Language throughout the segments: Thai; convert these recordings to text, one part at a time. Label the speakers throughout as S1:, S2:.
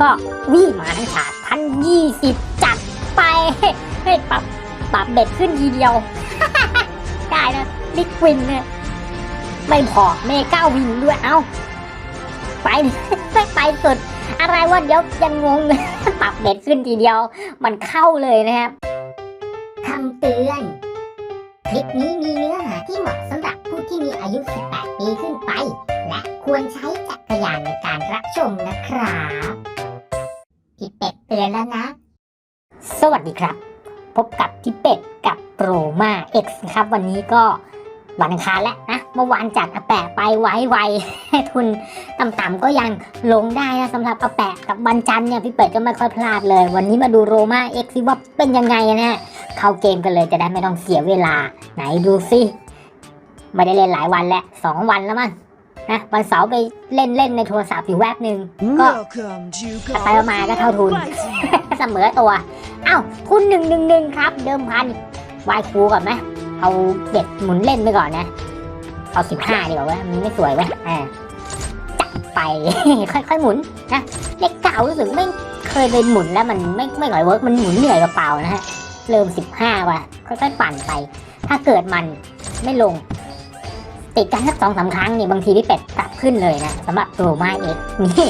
S1: ก็วิ่งมาทั้งฉากพันยี่สิบจัดไปให้ปรับปรับเบ็ดขึ้นทีเดียว ได้นะลิกวินเนี่ยไม่พอเมก้าวินด้วยเอ้า ไปไปสุด อะไรวะเดี๋ยวยังงงปรับเบ็ดขึ้นทีเดียว มันเข้าเลยนะครับ
S2: คำเตือน คลิปนี้มีเนื้อหาที่เหมาะสำหรับผู้ที่มีอายุ 18 ปีขึ้นไป และควรใช้จักรยานในการรับชมนะครับ พี่เป็ดเตือนแล้วนะ
S1: สวัสดีครับ พบกับพี่เป็ดกับโปรมาเอ็กซ์ครับ วันนี้ก็วันอังคารแล้วนะเมื่อวานจัดอาแปะไปไวไวให้ทุนต่ำๆก็ยังลงได้นะสำหรับอาแปะกับวันจันเนี่ยพี่เป็ดก็ไม่ค่อยพลาดเลย วันนี้มาดูโรมาเอ็กซ์ว่าเป็นยังไงนะเข้าเกมกันเลยจะได้ไม่ต้องเสียเวลาไหนดูสิไม่ได้เล่นหลายวันแล้วสองวันแล้วมั้ง นะวันเสาร์ไปเล่นเล่นในโทรศัพท์อยู่แวบหนึ่งก็
S3: Welcome to
S1: ไปๆมาๆก็เท่าทุน เสมอตัวเอ้าทุนหนึ่งหนึ่งหนึ่งครับ เดิมพันวายครูก่อนไหมเอาเด็ดหมุนเล่นไปก่อนนะ เอาสิบห้าดีกว่าเว้ยมันไม่สวยเว้ยอ่าจัดไปค่อยๆหมุนนะเลขเก่ารู้สึกไม่เคยไปหมุนแล้วมันไม่ไม่ค่อยเวิร์กมันหมุนเหนื่อยเปล่าๆนะฮะเริ่มสิบห้าว่ะค่อยๆปั่นไป ถ้าเกิดมันไม่ลง ติดกันสักสองสามครั้งนี่บางทีพี่เป็ดกลับขึ้นเลยนะสำหรับโรมาเอกนี่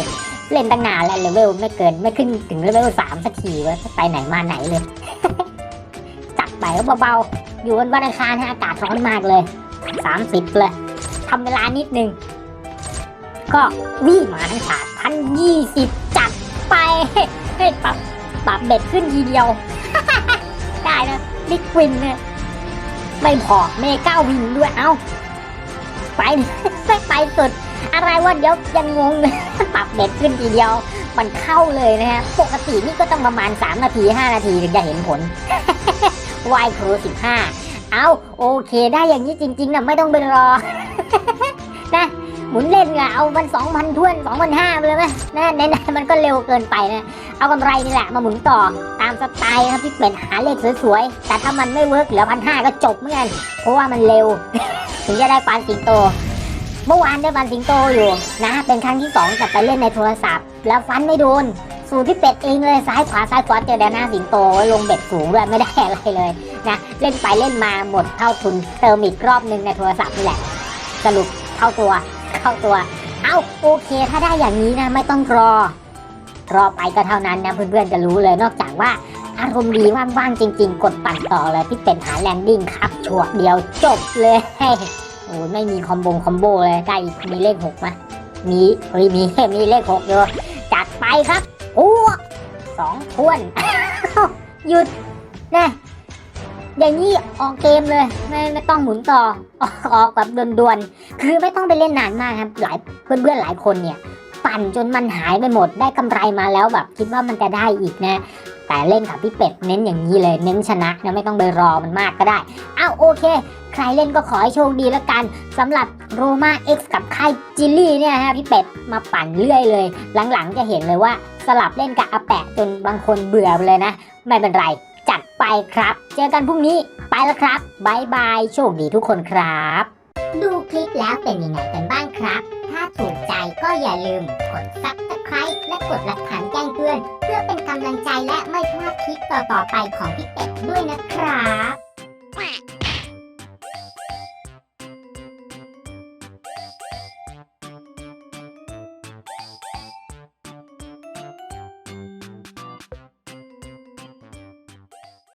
S1: เล่นตั้งนานแล้วเลเวลไม่เกินไม่ขึ้นถึงเลเวลสามสักทีว้ยไปไหนมาไหนเลย จัดไปก็เบาๆ อยู่บนวันอังคารฮะอากาศร้อนมากเลยสามสิบเลยทำเวลานิดนึง ก็วิ่งมาทั้งฉากพันยี่สิบจัดไปให้ปรับปรับเบ็ดขึ้นทีเดียว ได้นะลิกวินเนี่ยไม่พอเมก้าวินด้วยเอ้า ไปไปสุด อะไรวะเดี๋ยวยังงงปรับเบ็ดขึ้นทีเดียว มันเข้าเลยนะฮะปกตินี่ก็ต้องประมาณ 3 นาที 5 นาทีถึงจะเห็นผลวายครู15 เอาโอเคได้อย่างนี้จริงๆนะไม่ต้องไปรอ นะหมุนเล่นไงเอามัน2,000ท้วน2,500ไปเลยไหมนะไหนๆมันก็เร็วเกินไปนะ เอากำไรนี่แหละมาหมุนต่อามสไตล์ครับที่เป็นหาเลขสวยๆ แต่ถ้ามันไม่เวิร์กเหลือพันห้าก็จบเหมือนกัน เพราะว่ามันเร็ว ถึงจะได้ปานสิงโต เมื่อวานได้ฟันสิงโตอยู่นะ เป็นครั้งที่สองแต่ไปเล่นในโทรศัพท์ แล้วฟันไม่โดน สูตรที่เป็ดเองเลยซ้ายขวาซ้ายขวาเจอแดนหน้าสิงโตลงเบ็ดสูงด้วยไม่ได้อะไรเลยนะเล่นไปเล่นมาหมดเท่าทุนเติมอีกรอบหนึ่งในโทรศัพท์นี่แหละ สรุปเข้าตัว เข้าตัว เอาโอเค ถ้าได้อย่างนี้นะไม่ต้องรอ รอไปก็เท่านั้นนะเพื่อนๆจะรู้เลยนอกจากว่าอารมณ์ดีว่างๆจริง ๆ กดปั่นต่อเลยที่เป็นหาแลนดิ้งครับฉวกเดียวจบเลยโอ้ยไม่มีคอมโบคอมโบเลยได้อีกมีเลขหกไหมมีเฮ้ยมีมีเลขหกอยู่จัดไปครับอ้สองทวนหยุดนะอย่างนี้ออกเกมเลย ไม่ไม่ต้องหมุนต่อออกออกแบบด่วนๆคือไม่ต้องไปเล่นนานมากครับ หลายเพื่อนๆหลายคนเนี่ย ปั่นจนมันหายไปหมดได้กำไรมาแล้วแบบคิดว่ามันจะได้อีกนะ แต่เล่นกับพี่เป็ดเน้นอย่างนี้เลยเน้นชนะนะไม่ต้องไปรอมันมากก็ได้อ้าวโอเค ใครเล่นก็ขอให้โชคดีแล้วกันสำหรับโรมาเอ็กซ์กับค่ายจิลลี่เนี่ยฮะพี่เป็ดมาปั่นเรื่อยเลย หลังๆจะเห็นเลยว่าสลับเล่นกับอาแปะจนบางคนเบื่อไปเลยนะ ไม่เป็นไรจัดไปครับ เจอกันพรุ่งนี้ไปแล้วครับบายบายโชคดีทุกคนครับ
S2: ดูคลิปแล้วเป็นยังไงกันบ้างครับ ถูกใจก็อย่าลืมกด subscribe และกดหลักฐานแจ้งเตือน เพื่อเป็นกำลังใจและไม่พลาดคลิปต่อๆไปของพี่เป็ดด้วยนะครับ